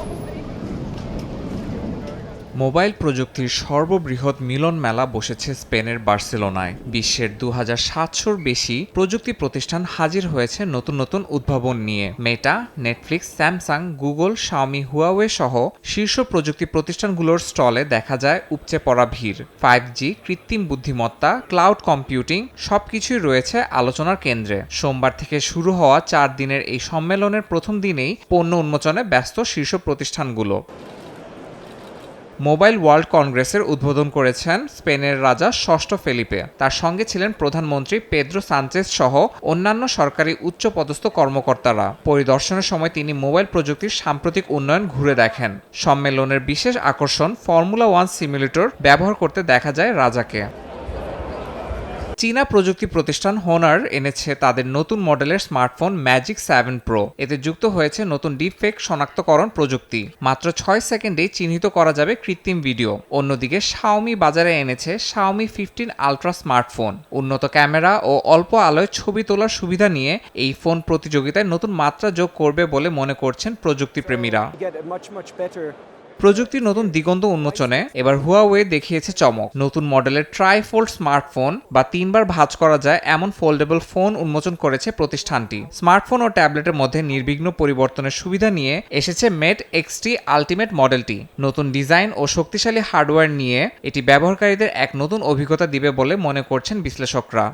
Thank you. Mobile প্রযুক্তির সর্ববৃহৎ মিলন মেলা বসেছে স্পেনের বার্সেলোনায়। বিশ্বের দু হাজার সাতশোর বেশি প্রযুক্তি প্রতিষ্ঠান হাজির হয়েছে নতুন নতুন উদ্ভাবন নিয়ে। Meta Netflix Samsung Google Xiaomi Huawei সহ শীর্ষ প্রযুক্তি প্রতিষ্ঠানগুলোর স্টলে দেখা যায় উপচে পড়া ভিড়। ফাইভ জি কৃত্রিম বুদ্ধিমত্তা ক্লাউড কম্পিউটিং সবকিছুই রয়েছে আলোচনার কেন্দ্রে। সোমবার থেকে শুরু হওয়া চার দিনের এই সম্মেলনের প্রথম দিনেই পণ্য উন্মোচনে ব্যস্ত শীর্ষ প্রতিষ্ঠানগুলো। মোবাইল ওয়ার্ল্ড কংগ্রেসের উদ্বোধন করেছেন স্পেনের রাজা ষষ্ঠ ফেলিপে। তার সঙ্গে ছিলেন প্রধানমন্ত্রী পেদ্রো সানচেজ সহ অন্যান্য সরকারি উচ্চপদস্থ কর্মকর্তারা। পরিদর্শনের সময় তিনি মোবাইল প্রযুক্তির সাম্প্রতিক উন্নয়ন ঘুরে দেখেন। সম্মেলনের বিশেষ আকর্ষণ ফর্মুলা ওয়ান সিমুলেটর ব্যবহার করতে দেখা যায় রাজাকে। চীনা প্রযুক্তি প্রতিষ্ঠান হোনার এনেছে তাদের নতুন মডেলের স্মার্টফোন ম্যাজিক সেভেন প্রো এতে যুক্ত হয়েছে নতুন ডিপফেক শনাক্তকরণ প্রযুক্তি। মাত্র ছয় সেকেন্ডেই চিহ্নিত করা যাবে কৃত্রিম ভিডিও। অন্যদিকে শাওমি বাজারে এনেছে শাওমি ফিফটিন আলট্রা স্মার্টফোন। উন্নত ক্যামেরা ও অল্প আলোয় ছবি তোলার সুবিধা নিয়ে এই ফোন প্রতিযোগিতায় নতুন মাত্রা যোগ করবে বলে মনে করছেন প্রযুক্তিপ্রেমীরা। প্রযুক্তির নতুন দিগন্ত উন্মোচনে এবার হুয়াওয়ে দেখিয়েছে চমক। নতুন মডেলের ট্রাইফোল্ড স্মার্টফোন বা তিনবার ভাঁজ করা যায় এমন ফোল্ডেবল ফোন উন্মোচন করেছে প্রতিষ্ঠানটি। স্মার্টফোন ও ট্যাবলেটের মধ্যে নির্বিঘ্ন পরিবর্তনের সুবিধা নিয়ে এসেছে মেট এক্সটি আলটিমেট মডেলটি নতুন ডিজাইন ও শক্তিশালী হার্ডওয়্যার নিয়ে এটি ব্যবহারকারীদের এক নতুন অভিজ্ঞতা দিবে বলে মনে করছেন বিশ্লেষকরা।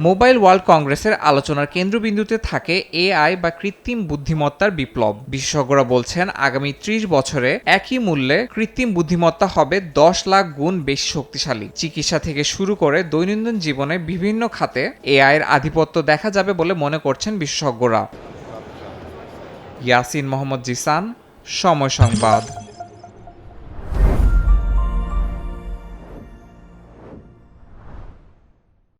মোবাইল ওয়ার্ল্ড কংগ্রেসের আলোচনার কেন্দ্রবিন্দুতে থাকে এআই বা কৃত্রিম বুদ্ধিমত্তার বিপ্লব। বিশেষজ্ঞরা বলছেন, আগামী ত্রিশ বছরে একই মূল্যে কৃত্রিম বুদ্ধিমত্তা হবে দশ লাখ গুণ বেশি শক্তিশালী। চিকিৎসা থেকে শুরু করে দৈনন্দিন জীবনে বিভিন্ন খাতে এআই এর আধিপত্য দেখা যাবে বলে মনে করছেন বিশেষজ্ঞরা। ইয়াসিন মোহাম্মদ জিসান, সময় সংবাদ।